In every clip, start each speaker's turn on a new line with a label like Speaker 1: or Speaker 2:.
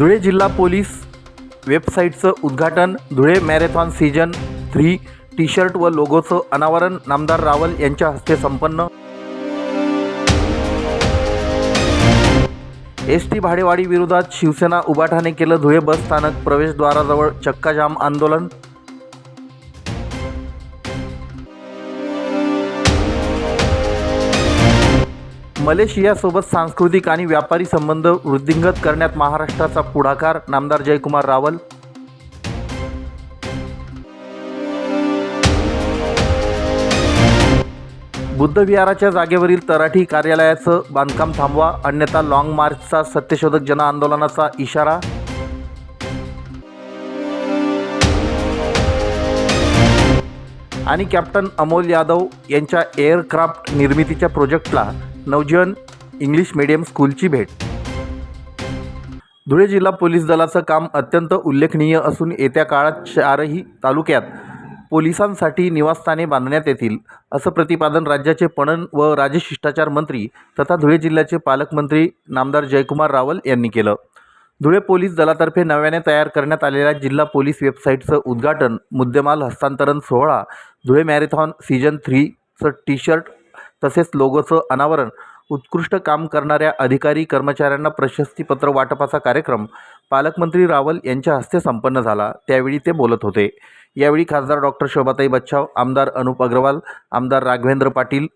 Speaker 1: धुळे जिल्हा पोलीस वेबसाईटचं उद्घाटन Dhule marathon season three T shirt व लोगोचं अनावरण नामदार रावल यांच्या हस्ते संपन्न. एस टी भाडेवाढी विरोधात शिवसेना उबाठाने केलं धुळे बस स्थानक प्रवेशद्वाराजवळ चक्काजाम आंदोलन. मलेशियासोबत सांस्कृतिक आणि व्यापारी संबंध वृद्धिंगत करण्यात महाराष्ट्राचा पुढाकार नामदार जयकुमार रावल. बुद्धविहाराच्या जागेवरील तराठी कार्यालयाचं बांधकाम थांबवा अन्यथा लाँग मार्चचा सत्यशोधक जनआंदोलनाचा इशारा. आणि कॅप्टन अमोल यादव यांच्या एअरक्राफ्ट निर्मितीच्या प्रोजेक्टला नवजीवन इंग्लिश मीडियम स्कूलची भेट. धुळे जिल्हा पोलीस दलाचं काम अत्यंत उल्लेखनीय असून येत्या काळात चारही तालुक्यात पोलिसांसाठी निवासस्थाने बांधण्यात येतील असं प्रतिपादन राज्याचे पणन व राजशिष्टाचार मंत्री तथा धुळे जिल्ह्याचे पालकमंत्री नामदार जयकुमार रावल यांनी केलं. धुळे पोलीस दलातर्फे नव्याने तयार करण्यात आलेल्या जिल्हा पोलीस वेबसाईटचं उद्घाटन मुद्देमाल हस्तांतरण सोहळा धुळे मॅरेथॉन सीजन थ्रीचं टी शर्ट तसेच लोगोचं अनावरण. उत्कृष्ट काम करणाऱ्या अधिकारी कर्मचाऱ्यांना प्रशस्तीपत्र वाटपाचा कार्यक्रम पालकमंत्री रावल यांच्या हस्ते संपन्न झाला. त्यावेळी ते बोलत होते. यावेळी खासदार डॉक्टर शोभाताई बच्छाव आमदार अनुप अग्रवाल आमदार राघवेंद्र पाटील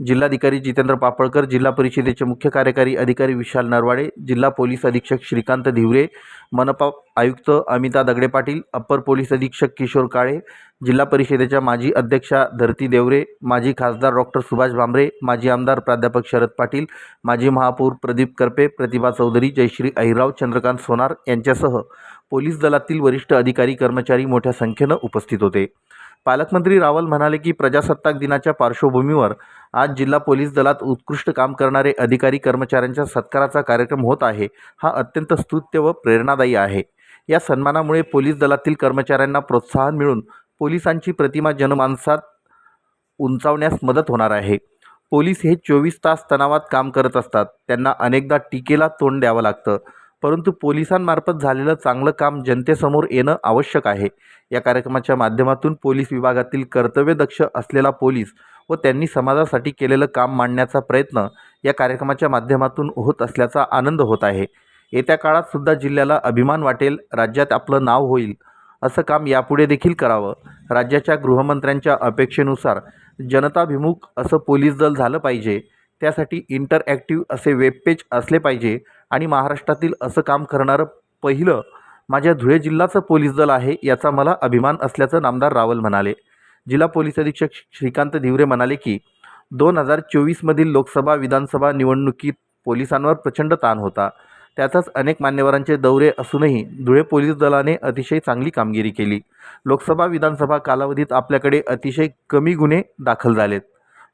Speaker 1: जिल्हाधिकारी जितेंद्र पापळकर जिल्हा परिषदेचे मुख्य कार्यकारी अधिकारी विशाल नरवाडे जिल्हा पोलीस अधीक्षक श्रीकांत धिवरे मनपा आयुक्त अमिता दगडे पाटील अप्पर पोलीस अधीक्षक किशोर काळे जिल्हा परिषदेच्या माजी अध्यक्षा धरती देवरे माजी खासदार डॉक्टर सुभाष भांबरे माजी आमदार प्राध्यापक शरद पाटील माजी महापौर प्रदीप करपे प्रतिभा चौधरी जयश्री अहिराव चंद्रकांत सोनार यांच्यासह पोलीस दलातील वरिष्ठ अधिकारी कर्मचारी मोठ्या संख्येनं उपस्थित होते. पालकमंत्री रावल म्हणाले की प्रजासत्ताक दिनाच्या पार्श्वभूमीवर आज जिल्हा पोलीस दलात उत्कृष्ट काम करणारे अधिकारी कर्मचाऱ्यांच्या सत्काराचा कार्यक्रम होत आहे. हा अत्यंत स्तुत्य व प्रेरणादायी आहे. या सन्मानामुळे पोलीस दलातील कर्मचाऱ्यांना प्रोत्साहन मिळून पोलिसांची प्रतिमा जनमानसात उंचावण्यास मदत होणार आहे. पोलीस हे चोवीस तास तणावात काम करत असतात. त्यांना अनेकदा टीकेला तोंड द्यावं लागतं. परंतु पोलिसांमार्फत झालेलं चांगलं काम जनतेसमोर येणं आवश्यक आहे. या कार्यक्रमाच्या माध्यमातून पोलीस विभागातील कर्तव्यदक्ष असलेला पोलीस व त्यांनी समाजासाठी केलेलं काम मांडण्याचा प्रयत्न या कार्यक्रमाच्या माध्यमातून होत असल्याचा आनंद होत आहे. येत्या काळात सुद्धा जिल्ह्याला अभिमान वाटेल राज्यात आपलं नाव होईल असं काम यापुढे देखील करावं. राज्याच्या गृहमंत्र्यांच्या अपेक्षेनुसार जनताभिमुख असं पोलीस दल झालं पाहिजे त्यासाठी इंटरॲक्टिव्ह असे वेबपेज असले पाहिजे आणि महाराष्ट्रातील असं काम करणारं पहिलं माझ्या धुळे जिल्ह्याचं पोलीस दल आहे याचा मला अभिमान असल्याचं नामदार रावल म्हणाले. जिल्हा पोलीस अधीक्षक श्रीकांत धिवरे म्हणाले की दोन हजार चोवीसमधील लोकसभा विधानसभा निवडणुकीत पोलिसांवर प्रचंड ताण होता. त्यातच अनेक मान्यवरांचे दौरे असूनही धुळे पोलीस दलाने अतिशय चांगली कामगिरी केली. लोकसभा विधानसभा कालावधीत आपल्याकडे अतिशय कमी गुन्हे दाखल झालेत.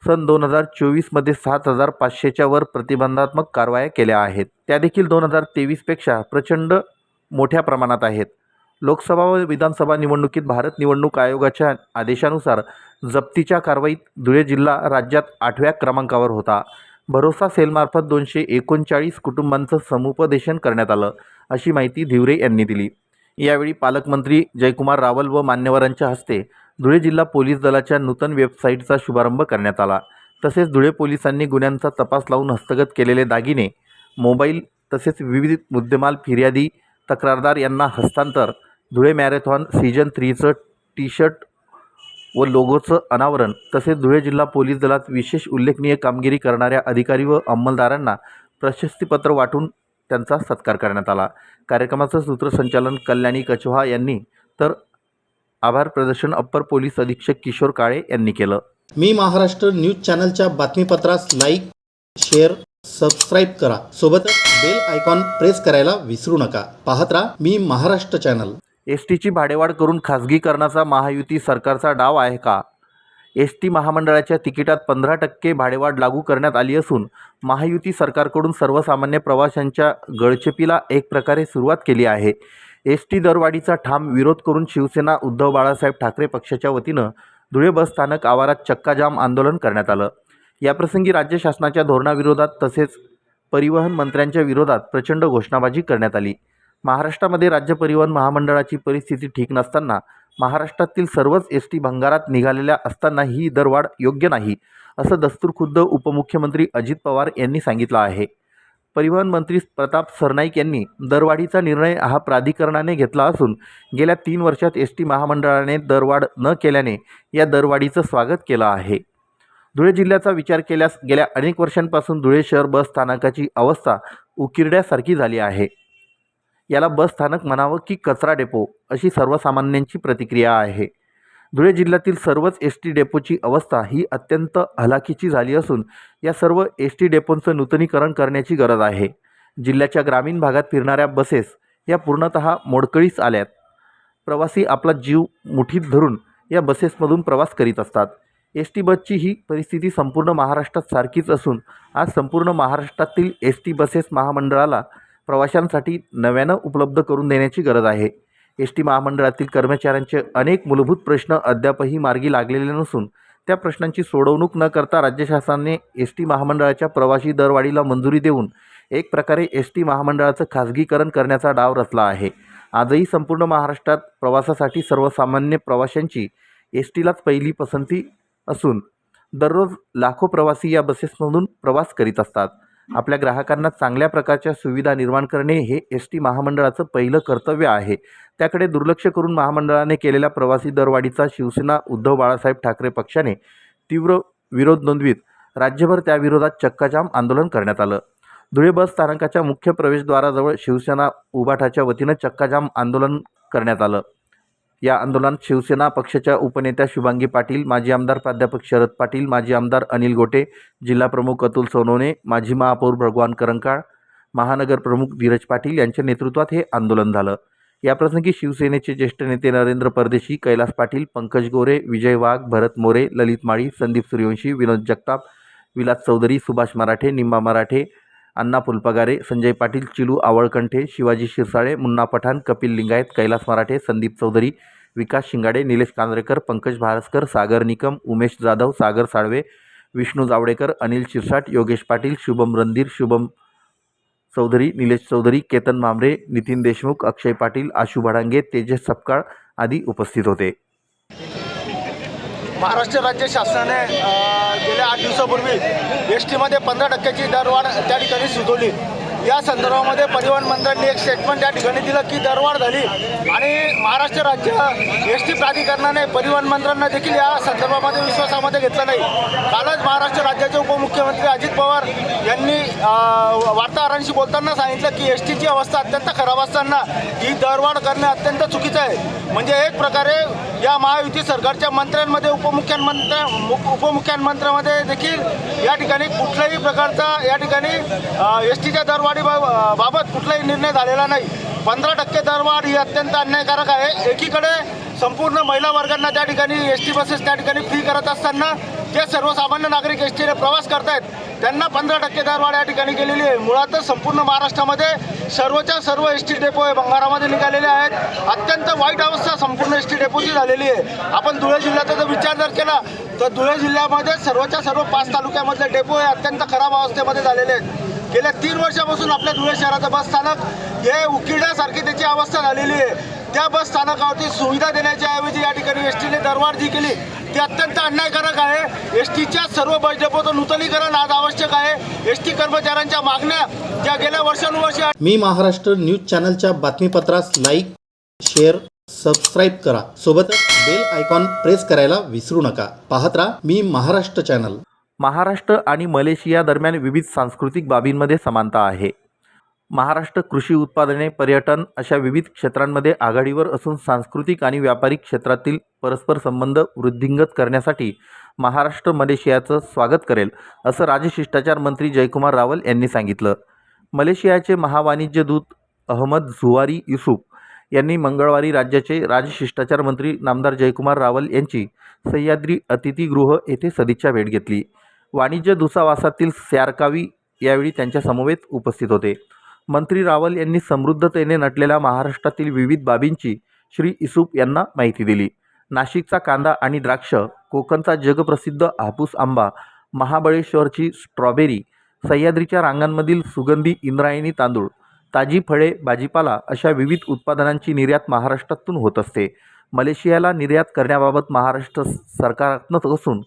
Speaker 1: सन दोन हजार चोवीसमध्ये सात हजार पाचशेच्या वर प्रतिबंधात्मक कारवाया केल्या आहेत. त्या देखील दोन हजार तेवीसपेक्षा प्रचंड मोठ्या प्रमाणात आहेत. लोकसभा व विधानसभा निवडणुकीत भारत निवडणूक आयोगाच्या आदेशानुसार जप्तीच्या कारवाईत धुळे जिल्हा राज्यात आठव्या क्रमांकावर होता. भरोसा सेलमार्फत दोनशे एकोणचाळीस कुटुंबांचं समुपदेशन करण्यात आलं अशी माहिती धिवरे यांनी दिली. यावेळी पालकमंत्री जयकुमार रावल व मान्यवरांच्या हस्ते धुळे जिल्हा पोलीस दलाच्या नूतन वेबसाईटचा शुभारंभ करण्यात आला. तसेच धुळे पोलिसांनी गुन्ह्यांचा तपास लावून हस्तगत केलेले दागिने मोबाईल तसेच विविध मुद्देमाल फिर्यादी तक्रारदार यांना हस्तांतर धुळे मॅरेथॉन सीजन थ्रीचं टी शर्ट व लोगोचं अनावरण तसेच धुळे जिल्हा पोलीस दलात विशेष उल्लेखनीय कामगिरी करणाऱ्या अधिकारी व अंमलदारांना प्रशस्तीपत्र वाटून त्यांचा सत्कार करण्यात आला. कार्यक्रमाचं सूत्रसंचालन कल्याणी कचवा यांनी तर आभार प्रदर्शन अप्पर पोलीस अधीक्षक किशोर काळे यांनी केलं.
Speaker 2: मी महाराष्ट्र न्यूज चॅनलच्या बातमीपत्रास लाईक शेअर सबस्क्राईब करा. सोबतच बेल आयकॉन प्रेस करायला विसरू नका. पाहत राहा मी महाराष्ट्र चॅनल.
Speaker 1: एस टीची भाडेवाढ करून खाजगीकरणाचा महायुती सरकारचा डाव आहे का? एस टी महामंडळाच्या तिकिटात पंधरा टक्के भाडेवाढ लागू करण्यात आली असून महायुती सरकारकडून सर्वसामान्य प्रवाशांच्या गळचेपीला एक प्रकारे सुरुवात केली आहे. एस टी दरवाढीचा ठाम विरोध करून शिवसेना उद्धव बाळासाहेब ठाकरे पक्षाच्या वतीनं धुळे बस स्थानक आवारात चक्काजाम आंदोलन करण्यात आलं. याप्रसंगी राज्य शासनाच्या धोरणाविरोधात तसेच परिवहन मंत्र्यांच्या विरोधात प्रचंड घोषणाबाजी करण्यात आली. महाराष्ट्रामध्ये राज्य परिवहन महामंडळाची परिस्थिती ठीक नसताना महाराष्ट्रातील सर्वच एस टी भंगारात निघालेल्या असताना ही दरवाढ योग्य नाही असं दस्तूरखुद्द उपमुख्यमंत्री अजित पवार यांनी सांगितलं आहे. परिवहन मंत्री प्रताप सरनाईक यांनी दरवाढीचा निर्णय हा प्राधिकरणाने घेतला असून गेल्या तीन वर्षात एस टी महामंडळाने दरवाढ न केल्याने या दरवाढीचं स्वागत केलं आहे. धुळे जिल्ह्याचा विचार केल्यास गेल्या अनेक वर्षांपासून धुळे शहर बस स्थानकाची अवस्था उकिरड्यासारखी झाली आहे. याला बस स्थानक म्हणावं की कचरा डेपो अशी सर्वसामान्यांची प्रतिक्रिया आहे. धुळे जिल्ह्यातील सर्वच एस टी डेपोची अवस्था ही अत्यंत हलाखीची झाली असून या सर्व एस टी डेपोंचं नूतनीकरण करण्याची गरज आहे. जिल्ह्याच्या ग्रामीण भागात फिरणाऱ्या बसेस या पूर्णतः मोडकळीस आल्यात. प्रवासी आपला जीव मुठीत धरून या बसेसमधून प्रवास करीत असतात. एस टी बसची ही परिस्थिती संपूर्ण महाराष्ट्रात सारखीच असून आज संपूर्ण महाराष्ट्रातील एस टी बसेस महामंडळाला प्रवाशांसाठी नव्यानं उपलब्ध करून देण्याची गरज आहे. एस टी महामंडळातील कर्मचाऱ्यांचे अनेक मूलभूत प्रश्न अद्यापही मार्गी लागलेले नसून त्या प्रश्नांची सोडवणूक न करता राज्य शासनाने एस टी महामंडळाच्या प्रवासी दरवाढीला मंजुरी देऊन एक प्रकारे एस टी महामंडळाचं खाजगीकरण करण्याचा डाव रचला आहे. आजही संपूर्ण महाराष्ट्रात प्रवासासाठी सर्वसामान्य प्रवाशांची एस टीलाच पहिली पसंती असून दररोज लाखो प्रवासी या बसेसमधून प्रवास करीत असतात. आपल्या ग्राहकांना चांगल्या प्रकारच्या सुविधा निर्माण करणे हे एस टी महामंडळाचं पहिलं कर्तव्य आहे. त्याकडे दुर्लक्ष करून महामंडळाने केलेल्या प्रवासी दरवाढीचा शिवसेना उद्धव बाळासाहेब ठाकरे पक्षाने तीव्र विरोध नोंदवीत. राज्यभर त्याविरोधात चक्काजाम आंदोलन करण्यात आलं. धुळे बस स्थानकाच्या मुख्य प्रवेशद्वाराजवळ शिवसेना उभाठाच्या वतीनं चक्काजाम आंदोलन करण्यात आलं. या आंदोलनात शिवसेना पक्षाच्या उपनेत्या शुभांगी पाटील माजी आमदार प्राध्यापक शरद पाटील माजी आमदार अनिल गोटे जिल्हाप्रमुख अतुल सोनवणे माजी महापौर भगवान करंकाळ महानगर प्रमुख धीरज पाटील यांच्या नेतृत्वात हे आंदोलन झालं. याप्रसंगी शिवसेनेचे ज्येष्ठ नेते नरेंद्र परदेशी कैलास पाटील पंकज गोरे विजय वाघ भरत मोरे ललित माळी संदीप सूर्यवंशी विनोद जगताप विलास चौधरी सुभाष मराठे निंबा मराठे अण्णा फुलपगारे संजय पाटील चिलू आवळकंठे शिवाजी शिरसाळे मुन्ना पठाण कपिल लिंगायत कैलास मराठे संदीप चौधरी विकास शिंगाडे निलेश कांद्रेकर पंकज भारसकर सागर निकम उमेश जाधव सागर साळवे विष्णू जावडेकर अनिल शिरसाट योगेश पाटील शुभम रणधीर शुभम चौधरी निलेश चौधरी केतन मामरे नितीन देशमुख अक्षय पाटील आशू भडांगे तेजस सपकाळ आदी उपस्थित होते.
Speaker 3: महाराष्ट्र राज्य शासनाने गेल्या आठ दिवसापूर्वी एस टीमध्ये पंधरा टक्क्याची दरवाढ त्या ठिकाणी सुचवली. या संदर्भामध्ये परिवहन मंडळाने एक स्टेटमेंट त्या ठिकाणी दिलं की दरवाढ झाली. आणि महाराष्ट्र राज्य एस टी प्राधिकरणाने परिवहन मंत्र्यांना देखील या संदर्भामध्ये विश्वासामध्ये घेतलं नाही. कालच महाराष्ट्र राज्याचे उपमुख्यमंत्री अजित पवार यांनी वार्ताहरांशी बोलताना सांगितलं की एस टीची अवस्था अत्यंत खराब असताना ही दरवाढ करणे अत्यंत चुकीचं आहे. म्हणजे एक प्रकारे या महायुती सरकारच्या मंत्र्यांमध्ये उपमुख्यमंत्र उपमुख्यमंत्र्यामध्ये देखील या ठिकाणी कुठल्याही प्रकारचा या ठिकाणी एस टीच्या दरवाढ बा- बाबत कुठलाही निर्णय झालेला नाही. पंधरा टक्के दरवाढ ही अत्यंत अन्यायकारक आहे. एकीकडे संपूर्ण महिला वर्गांना त्या ठिकाणी एस टी बसेस त्या ठिकाणी फ्री करत असताना जे सर्वसामान्य नागरिक एस टीने प्रवास करतायत त्यांना पंधरा टक्के दरवाढ या ठिकाणी केलेली आहे. मुळातच संपूर्ण महाराष्ट्रामध्ये सर्वच्या सर्व एस टी डेपो हे भंगारामध्ये निघालेले आहेत. अत्यंत वाईट अवस्था संपूर्ण एस टी डेपोची झालेली आहे. आपण धुळे जिल्ह्याचा जर विचार जर केला तर धुळे जिल्ह्यामध्ये सर्वच्या सर्व पाच तालुक्यामधले डेपो हे अत्यंत खराब अवस्थेमध्ये झालेले आहेत. गेल्या तीन वर्षापासून आपल्या धुळे शहराचं बस स्थानक हे उकिरड्यासारखी त्याची अवस्था झालेली आहे. त्या बस स्थानकावरती सुविधा देण्याच्या ऐवजी या ठिकाणी एस टीने दरवाढ जी केली ती अत्यंत अन्यायकारक आहे. एस टीच्या सर्व बस डेपोचं नूतनीकरण आज आवश्यक आहे. एस टी कर्मचाऱ्यांच्या मागण्या ज्या गेल्या वर्षानुवर्षे
Speaker 2: मी महाराष्ट्र न्यूज चॅनलच्या बातमीपत्रास लाईक शेअर सबस्क्राईब करा. सोबतच बेल आयकॉन प्रेस करायला विसरू नका. पाहत राहा मी महाराष्ट्र चॅनल.
Speaker 1: महाराष्ट्र आणि मलेशिया दरम्यान विविध सांस्कृतिक बाबींमध्ये समानता आहे. महाराष्ट्र कृषी उत्पादने पर्यटन अशा विविध क्षेत्रांमध्ये आघाडीवर असून सांस्कृतिक आणि व्यापारिक क्षेत्रातील परस्पर संबंध वृद्धिंगत करण्यासाठी महाराष्ट्र मलेशियाचं स्वागत करेल असं राजशिष्टाचार मंत्री जयकुमार रावल यांनी सांगितलं. मलेशियाचे महावाणिज्य दूत अहमद झुवारी युसुफ यांनी मंगळवारी राज्याचे राजशिष्टाचार मंत्री नामदार जयकुमार रावल यांची सह्याद्री अतिथीगृह येथे सदिच्छा भेट घेतली. वाणिज्य दुसावासातील स्यारकावी यावेळी त्यांच्या समवेत उपस्थित होते. मंत्री रावल यांनी समृद्धतेने नटलेल्या महाराष्ट्रातील विविध बाबींची श्री इसूप यांना माहिती दिली. नाशिकचा कांदा आणि द्राक्ष कोकणचा जगप्रसिद्ध हापूस आंबा महाबळेश्वरची स्ट्रॉबेरी सह्याद्रीच्या रांगांमधील सुगंधी इंद्रायणी तांदूळ ताजी फळे भाजीपाला अशा विविध उत्पादनांची निर्यात महाराष्ट्रातून होत असते. मलेशियाला निर्यात करण्याबाबत महाराष्ट्र सरकारात्मक असून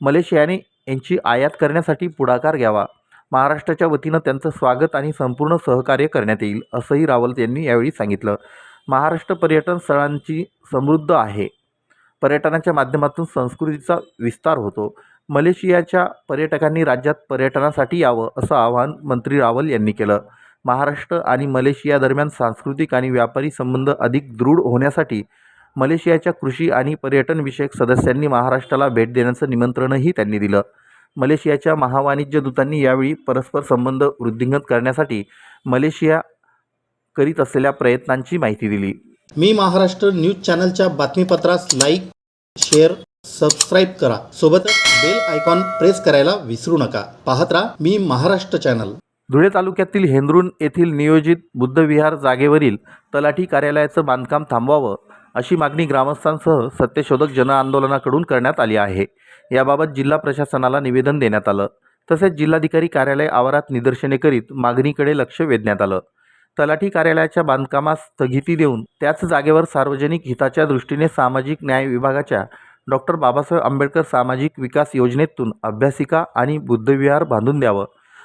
Speaker 1: मलेशियाने यांची आयात करण्यासाठी पुढाकार घ्यावा. महाराष्ट्राच्या वतीनं त्यांचं स्वागत आणि संपूर्ण सहकार्य करण्यात येईल असंही रावल यांनी यावेळी सांगितलं. महाराष्ट्र पर्यटन स्थळांची समृद्ध आहे. पर्यटनाच्या माध्यमातून संस्कृतीचा विस्तार होतो. मलेशियाच्या पर्यटकांनी राज्यात पर्यटनासाठी यावं असं आवाहन मंत्री रावल यांनी केलं. महाराष्ट्र आणि मलेशिया दरम्यान सांस्कृतिक आणि व्यापारी संबंध अधिक दृढ होण्यासाठी मलेशियाच्या कृषी आणि पर्यटन विषयक सदस्यांनी महाराष्ट्राला भेट देण्याचं निमंत्रणही त्यांनी दिलं. मलेशियाच्या महावाणिज्य दूतांनी यावेळी परस्पर संबंध वृद्धिंगत करण्यासाठी मलेशिया करीत असलेल्या प्रयत्नांची माहिती दिली.
Speaker 2: मी महाराष्ट्र न्यूज चॅनलच्या बातमीपत्रास लाईक शेअर सबस्क्राईब करा. सोबतच बेल आयकॉन प्रेस करायला विसरू नका. पाहत राहा मी महाराष्ट्र चॅनल.
Speaker 1: धुळे तालुक्यातील हेंद्रून येथील नियोजित बुद्धविहार जागेवरील तलाठी कार्यालयाचं बांधकाम थांबवावं. अशी मागणी ग्रामस्थांसह सत्यशोधक जनआंदोलनाकडून करण्यात आली आहे. याबाबत जिल्हा प्रशासनाला निवेदन देण्यात आलं. तसेच जिल्हाधिकारी कार्यालय आवारात निदर्शने करीत मागणीकडे लक्ष वेधण्यात आलं. तलाठी कार्यालयाच्या बांधकामास स्थगिती देऊन त्याच जागेवर सार्वजनिक हिताच्या दृष्टीने सामाजिक न्याय विभागाच्या डॉक्टर बाबासाहेब आंबेडकर सामाजिक विकास योजनेतून अभ्यासिका आणि बुद्धविहार बांधून द्यावं.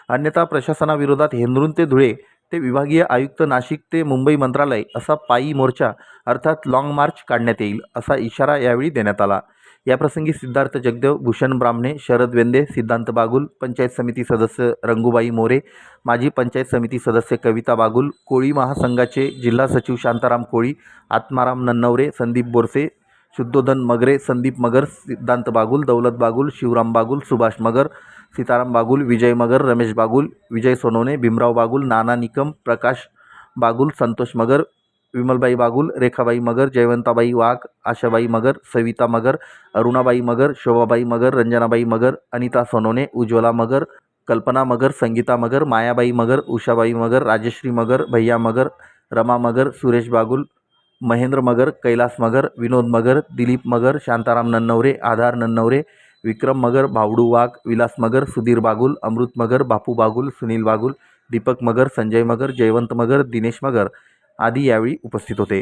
Speaker 1: अन्यथा प्रशासनाविरोधात हेंद्रून ते धुळे ते विभागीय आयुक्त नाशिक ते मुंबई मंत्रालय असा पायी मोर्चा अर्थात लाँग मार्च काढण्यात येईल असा इशारा यावेळी देण्यात आला. याप्रसंगी सिद्धार्थ जगदेव भूषण ब्राह्मणे शरद वेंदे सिद्धांत बागुल पंचायत समिती सदस्य रंगूबाई मोरे माजी पंचायत समिती सदस्य कविता बागुल कोळी महासंघाचे जिल्हा सचिव शांताराम कोळी आत्माराम नन्नवरे संदीप बोरसे शुद्धोधन मगरे संदीप मगर सिद्धांत बागुल दौलत बागुल शिवराम बागुल सुभाष मगर सीताराम बागुल विजय मगर रमेश बागुल विजय सोनवणे भीमराव बागुल नाना निकम प्रकाश बागुल संतोष मगर विमलबाई बागुल रेखाबाई मगर जयवंताबाई वाघ आशाबाई मगर सविता मगर अरुणाबाई मगर शोभाबाई मगर रंजनाबाई मगर अनिता सोनवणे उज्ज्वला मगर कल्पना मगर संगीता मगर मायाबाई मगर उषाबाई मगर राजश्री मगर भैया मगर रमा मगर सुरेश बागुल महेंद्र मगर कैलास मगर विनोद मगर दिलीप मगर शांताराम नन्नवरे आधार नन्नवरे विक्रम मगर भावडू वाघ विलास मगर सुधीर बागुल अमृत मगर बापू बागुल सुनील बागुल दीपक मगर संजय मगर जयवंत मगर दिनेश मगर आदी यावेळी उपस्थित होते.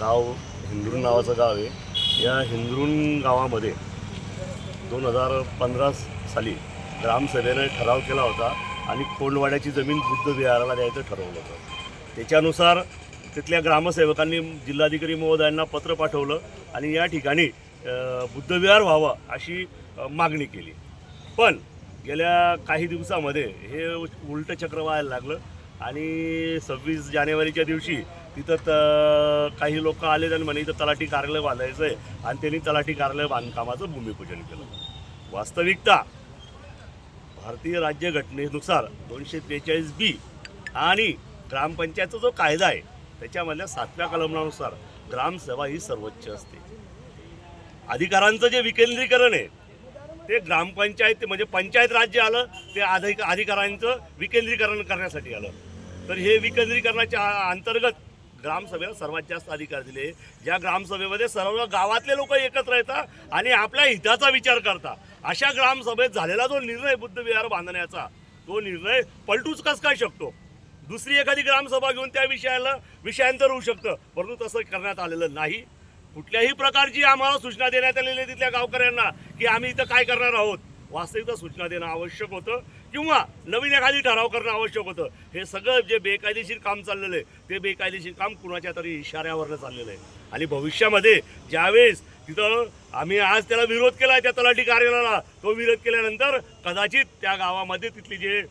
Speaker 4: गाव हिंद्रून नावाचं गाव आहे. या हिंद्रून गावामध्ये दोन हजार पंधरा साली ग्रामसभेने ठराव केला होता आणि कोंडवाड्याची जमीन बुद्ध विहाराला द्यायचं ठरवलं होतं. त्याच्यानुसार तिथल्या ग्रामसेवकांनी जिल्हाधिकारी महोदयांना पत्र पाठवलं आणि या ठिकाणी बुद्धविहार व्हावा अशी मागणी केली. पण गेल्या काही दिवसामध्ये हे उलटं चक्र व्हायला लागलं आणि सव्वीस जानेवारीच्या दिवशी तिथं त काही लोक आले आणि म्हणे इथं तलाठी कार्यालय बांधायचं आहे आणि त्यांनी तलाठी कार्यालय बांधकामाचं भूमिपूजन केलं. वास्तविकता भारतीय राज्यघटनेनुसार दोनशे त्रेचाळीस बी आणि ग्रामपंचायतचा जो कायदा आहे त्याच्यामधल्या सातव्या कलमानुसार ग्रामसभा ही सर्वोच्च असते. अधिकारांचं जे विकेंद्रीकरण आहे ते ग्रामपंचायत म्हणजे पंचायत राज्य आलं ते अधिक अधिकारांचं विकेंद्रीकरण करण्यासाठी आलं. तर हे विकेंद्रीकरणाच्या अंतर्गत ग्रामसभेला सर्वात जास्त अधिकार दिले. ज्या ग्रामसभेमध्ये सर्व गावातले लोक एकत्र येतात आणि आपल्या हिताचा विचार करता अशा ग्रामसभेत झालेला जो निर्णय बुद्धविहार बांधण्याचा तो निर्णय पलटूच कस काय शकतो? दुसरी एखादी ग्रामसभा घेऊन त्या विषयाला विषयांतर होऊ शकतं परंतु तसं करण्यात आलेलं नाही. कुठल्याही प्रकारची आम्हाला सूचना देण्यात आलेली आहे तिथल्या गावकऱ्यांना की आम्ही इथं काय करणार आहोत. वास्तविकता सूचना देणं आवश्यक होतं किंवा नवीन एखादी ठराव करणं आवश्यक होतं. हे सगळं जे बेकायदेशीर काम चाललेलं आहे ते बेकायदेशीर काम कुणाच्या तरी इशाऱ्यावरनं चाललेलं आहे. आणि भविष्यामध्ये ज्यावेळेस तिथं आम्ही आज त्याला विरोध केला त्या तलाठी कार्यालयाला तो विरोध केल्यानंतर कदाचित त्या गावामध्ये तिथली जे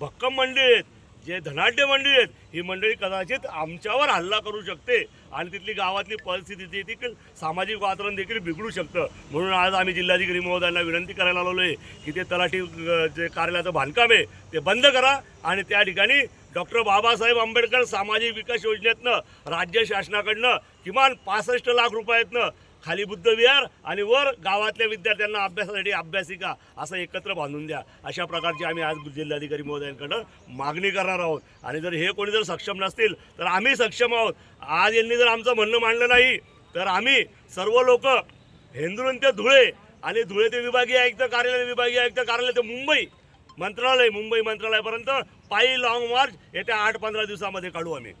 Speaker 4: भक्कम मंडळी आहेत जे धनाढ्य मंडळी आहेत ही मंडळी कदाचित आमच्यावर हल्ला करू शकते. आणि तिथली गावातली परिस्थिती ती देखील सामाजिक वातावरण देखील बिघडू शकतं. म्हणून आज आम्ही जिल्हाधिकारी महोदयांना विनंती करायला आलेलो आहे की ते तलाठी जे कार्यालयाचं बांधकाम आहे ते बंद करा आणि त्या ठिकाणी डॉक्टर बाबासाहेब आंबेडकर सामाजिक विकास योजनेतनं राज्य शासनाकडनं किमान पासष्ट लाख रुपयातनं खाली बुद्ध विहार आणि वर गावातल्या विद्यार्थ्यांना अभ्यासासाठी अभ्यासिका असं एकत्र बांधून द्या. अशा प्रकारची आम्ही आज जिल्हाधिकारी महोदयांकडं मागणी करणार आहोत. आणि जर हे कोणी जर सक्षम नसतील तर आम्ही सक्षम आहोत. आज यांनी जर आमचं म्हणणं मांडलं नाही तर आम्ही सर्व लोक हेंद्रून ते धुळे आणि धुळे ते विभागीय आयुक्त कार्यालय विभागीय आयुक्त कार्यालय ते मुंबई मंत्रालय मुंबई मंत्रालयापर्यंत पायी लाँग मार्च येत्या आठ पंधरा दिवसामध्ये काढू आम्ही.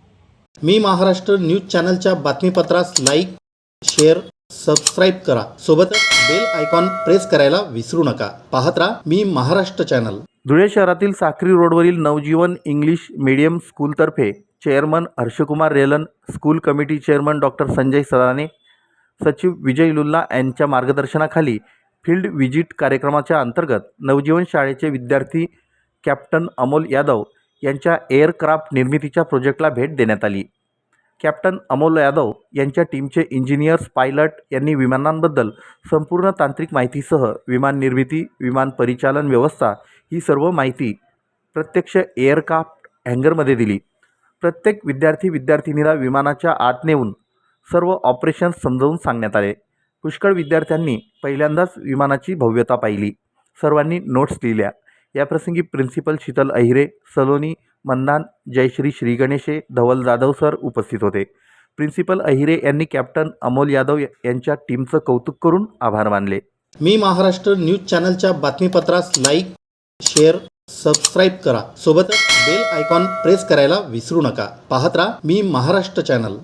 Speaker 2: मी महाराष्ट्र न्यूज चॅनलच्या बातमीपत्रास लाईक शेअर सबस्क्राईब करा. सोबतच बेल आयकॉन प्रेस करायला विसरू नका. पाहत राहा मी महाराष्ट्र चॅनल
Speaker 1: धुळे शहरातील साक्री रोडवरील Navjeevan English medium स्कूलतर्फे chairman Harshkumar Relan school committee chairman doctor Sanjay Sadane सचिव विजय लुल्ला यांच्या मार्गदर्शनाखाली फील्ड विजिट कार्यक्रमाच्या अंतर्गत नवजीवन शाळेचे विद्यार्थी कॅप्टन अमोल यादव यांच्या एअरक्राफ्ट निर्मितीच्या प्रोजेक्टला भेट देण्यात आली. कॅप्टन अमोल यादव यांच्या टीमचे इंजिनियर्स पायलट यांनी विमानांबद्दल संपूर्ण तांत्रिक माहितीसह विमान निर्मिती विमान परिचालन व्यवस्था ही सर्व माहिती प्रत्यक्ष एअरक्राफ्ट हँगरमध्ये दिली. प्रत्येक विद्यार्थी विद्यार्थिनीला विमानाच्या आत नेऊन सर्व ऑपरेशन्स समजावून सांगण्यात आले. पुष्कळ विद्यार्थ्यांनी पहिल्यांदाच विमानाची भव्यता पाहिली. सर्वांनी नोट्स लिहिल्या. याप्रसंगी प्रिन्सिपल शीतल अहिरे सलोनी मंदान जयश्री श्रीगणेशे धवल जाधव सर उपस्थित होते. प्रिन्सिपल अहिरे यांनी कॅप्टन अमोल यादव यांच्या टीमचं कौतुक करून आभार मानले.
Speaker 2: मी महाराष्ट्र न्यूज चॅनलच्या बातमीपत्रास लाईक शेअर सबस्क्राईब करा. सोबतच बेल आयकॉन प्रेस करायला विसरू नका. पाहत राहा मी महाराष्ट्र चॅनल.